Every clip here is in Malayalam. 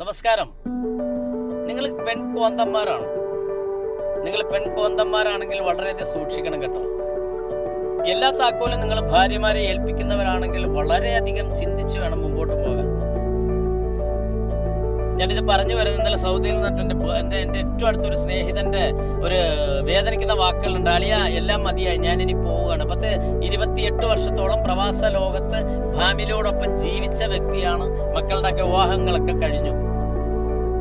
നമസ്കാരം. നിങ്ങൾ പെൺകോന്തന്മാരാണ് നിങ്ങൾ പെൺകോന്തന്മാരാണെങ്കിൽ വളരെയധികം സൂക്ഷിക്കണം കേട്ടോ. എല്ലാ താക്കോലും നിങ്ങൾ ഭാര്യമാരെ ഏൽപ്പിക്കുന്നവരാണെങ്കിൽ വളരെയധികം ചിന്തിച്ചു വേണം മുമ്പോട്ട് പോകാൻ. ഞാനിത് പറഞ്ഞു വരുന്നത് ഇന്നലെ സൗദിയിൽ നിന്നിട്ട് എന്റെ എന്റെ എന്റെ ഏറ്റവും അടുത്തൊരു സ്നേഹിതന്റെ ഒരു വേദനിക്കുന്ന വാക്കുകളുണ്ട്. അളിയ എല്ലാം മതിയായി ഞാൻ ഇനി പോവുകയാണ്. പത്ത് ഇരുപത്തിയെട്ട് വർഷത്തോളം പ്രവാസ ലോകത്ത് ഫാമിലിയോടൊപ്പം ജീവിച്ച വ്യക്തിയാണ്. മക്കളുടെയൊക്കെ വിവാഹങ്ങളൊക്കെ കഴിഞ്ഞു.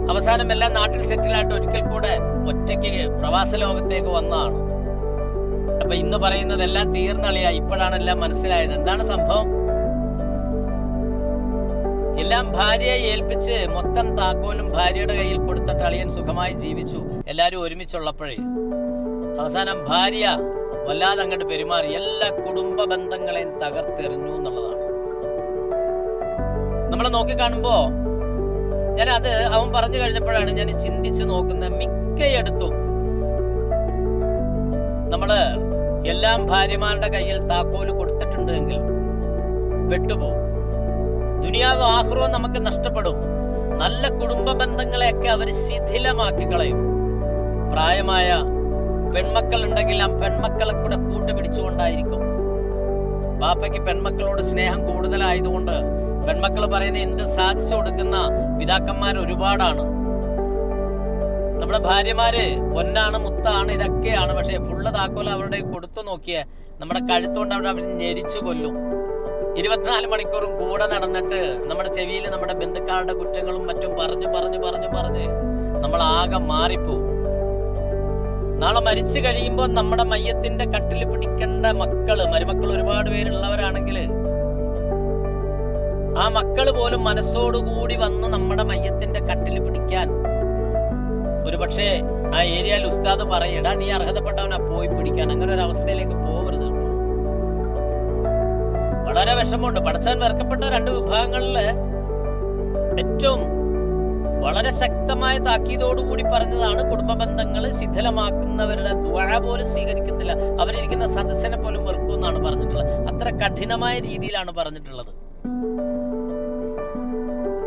അവസാനം എല്ലാം നാട്ടിൽ സെറ്റിലായിട്ട് ഒരിക്കൽ കൂടെ ഒറ്റയ്ക്ക് പ്രവാസ ലോകത്തേക്ക് വന്നതാണ്. അപ്പൊ ഇന്ന് പറയുന്നതെല്ലാം തീർന്നളിയ ഇപ്പോഴാണ് എല്ലാം മനസ്സിലായത്. എന്താണ് സംഭവം? എല്ലാം ഭാര്യയെ ഏൽപ്പിച്ച് മൊത്തം താക്കോലും ഭാര്യയുടെ കയ്യിൽ കൊടുത്തിട്ട് അളിയൻ സുഖമായി ജീവിച്ചു. എല്ലാരും ഒരുമിച്ചുള്ളപ്പോഴേ അവസാനം ഭാര്യ വല്ലാതെ അങ്ങോട്ട് പെരുമാറി. എല്ലാ കുടുംബ ബന്ധങ്ങളെയും തകർത്തെറിഞ്ഞു എന്നുള്ളതാണ്. നമ്മൾ നോക്കിക്കാണുമ്പോ ഞാൻ അത് അവൻ പറഞ്ഞു കഴിഞ്ഞപ്പോഴാണ് ഞാൻ ചിന്തിച്ചു നോക്കുന്നത് മിക്കയിടത്തും നമ്മൾ എല്ലാം ഭാര്യമാരുടെ കയ്യിൽ താക്കോൽ കൊടുത്തിട്ടുണ്ടെങ്കിൽ വെട്ടുപോകും. ദുനിയാവ് ആഹ്റവും നമുക്ക് നഷ്ടപ്പെടും. നല്ല കുടുംബ ബന്ധങ്ങളെയൊക്കെ അവർ ശിഥിലമാക്കി കളയും. പ്രായമായ പെൺമക്കൾ ഉണ്ടെങ്കിൽ ആ പെൺമക്കളെ കൂടെ കൂട്ടുപിടിച്ചുകൊണ്ടായിരിക്കും. ബാപ്പയ്ക്ക് പെൺമക്കളോട് സ്നേഹം കൂടുതലായതുകൊണ്ട് പെൺമക്കൾ പറയുന്ന എന്ത് സാധിച്ചു കൊടുക്കുന്ന പിതാക്കന്മാർ ഒരുപാടാണ്. നമ്മുടെ ഭാര്യമാര് പൊന്നാണ് മുത്താണ് ഇതൊക്കെയാണ്. പക്ഷെ ഫുള്ള് താക്കോൽ അവരുടെ കൊടുത്തു നോക്കിയ നമ്മുടെ കഴുത്തുകൊണ്ട് അവിടെ അവർ ഞെരിച്ചു കൊല്ലും. ഇരുപത്തിനാല് മണിക്കൂറും കൂടെ നടന്നിട്ട് നമ്മുടെ ചെവിയിൽ നമ്മുടെ ബന്ധുക്കാരുടെ കുറ്റങ്ങളും മറ്റും പറഞ്ഞു പറഞ്ഞു പറഞ്ഞു പറഞ്ഞ് നമ്മൾ ആകെ മാറിപ്പോവും. നാളെ മരിച്ചു കഴിയുമ്പോൾ നമ്മുടെ മയ്യത്തിന്റെ കട്ടിൽ പിടിക്കേണ്ട മക്കൾ മരുമക്കൾ ഒരുപാട് പേരുള്ളവരാണെങ്കിൽ ആ മക്കൾ പോലും മനസ്സോടുകൂടി വന്ന് നമ്മുടെ മയ്യത്തിന്റെ കട്ടിൽ പിടിക്കാൻ. ഒരു പക്ഷേ ആ ഏരിയയിൽ ഉസ്താദ് പറയടാ നീ അർഹതപ്പെട്ടവനാ പോയി പിടിക്കാൻ. അങ്ങനെ ഒരു അവസ്ഥയിലേക്ക് പോകരുത് വളരെ വിഷമമുണ്ട്. പഠിച്ചാൻ വെറുക്കപ്പെട്ട രണ്ട് വിഭാഗങ്ങളിൽ ഏറ്റവും വളരെ ശക്തമായ താക്കീതോടുകൂടി പറഞ്ഞതാണ് കുടുംബ ബന്ധങ്ങൾ ശിഥിലമാക്കുന്നവരുടെ ദ്വാ പോലും സ്വീകരിക്കത്തില്ല അവരിരിക്കുന്ന സദസ്സിനെ പോലും വെറുക്കും എന്നാണ് പറഞ്ഞിട്ടുള്ളത്. അത്ര കഠിനമായ രീതിയിലാണ് പറഞ്ഞിട്ടുള്ളത്.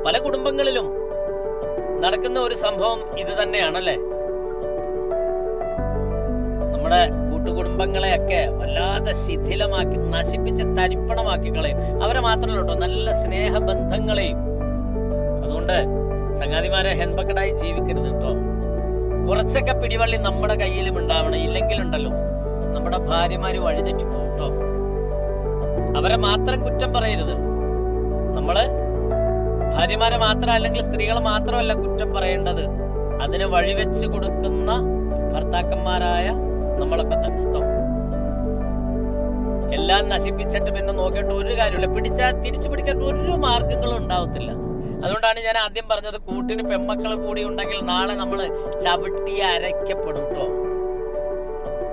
പല കുടുംബങ്ങളിലും നടക്കുന്ന ഒരു സംഭവം ഇത് തന്നെയാണല്ലേ? നമ്മുടെ കൂട്ടുകുടുംബങ്ങളെയൊക്കെ വല്ലാതെ ശിഥിലമാക്കി നശിപ്പിച്ച് തരിപ്പണമാക്കി കളയും. അവരെ മാത്രമല്ല കേട്ടോ നല്ല സ്നേഹബന്ധങ്ങളെയും. അതുകൊണ്ട് സംഗാതിമാരെ ഹെൻപക്കടായി ജീവിക്കരുത് കേട്ടോ. കുറച്ചൊക്കെ പിടിവള്ളി നമ്മുടെ കയ്യിലും ഉണ്ടാവണം. ഇല്ലെങ്കിലുണ്ടല്ലോ നമ്മുടെ ഭാര്യമാര് വഴിതെറ്റി പോകും കേട്ടോ. അവരെ മാത്രം കുറ്റം പറയരുത്. നമ്മൾ ഭാര്യമാരെ മാത്രം അല്ലെങ്കിൽ സ്ത്രീകൾ മാത്രമല്ല കുറ്റം പറയേണ്ടത്. അതിന് വഴിവെച്ച് കൊടുക്കുന്ന ഭർത്താക്കന്മാരായ നമ്മളൊക്കെ തന്നെ കേട്ടോ എല്ലാം നശിപ്പിച്ചിട്ട് പിന്നെ നോക്കിയിട്ട് ഒരു കാര്യമില്ല പിടിച്ചാൽ തിരിച്ചു പിടിക്കാൻ ഒരു മാർഗങ്ങളും ഉണ്ടാവത്തില്ല. അതുകൊണ്ടാണ് ഞാൻ ആദ്യം പറഞ്ഞത് കൂട്ടിന് പെമ്മക്കൾ കൂടി ഉണ്ടെങ്കിൽ നാളെ നമ്മൾ ചവിട്ടി അരയ്ക്കപ്പെടും കേട്ടോ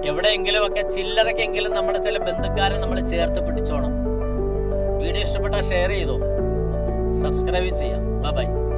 എവിടെയെങ്കിലും ഒക്കെ ചില്ലറക്കെങ്കിലും നമ്മുടെ ചില ബന്ധുക്കാരെ നമ്മൾ ചേർത്ത് പിടിച്ചോണം. വീഡിയോ ഇഷ്ടപ്പെട്ടാൽ ഷെയർ ചെയ്തോ. സബ്സ്ക്രൈബ് ചെയ്യാം. ബൈ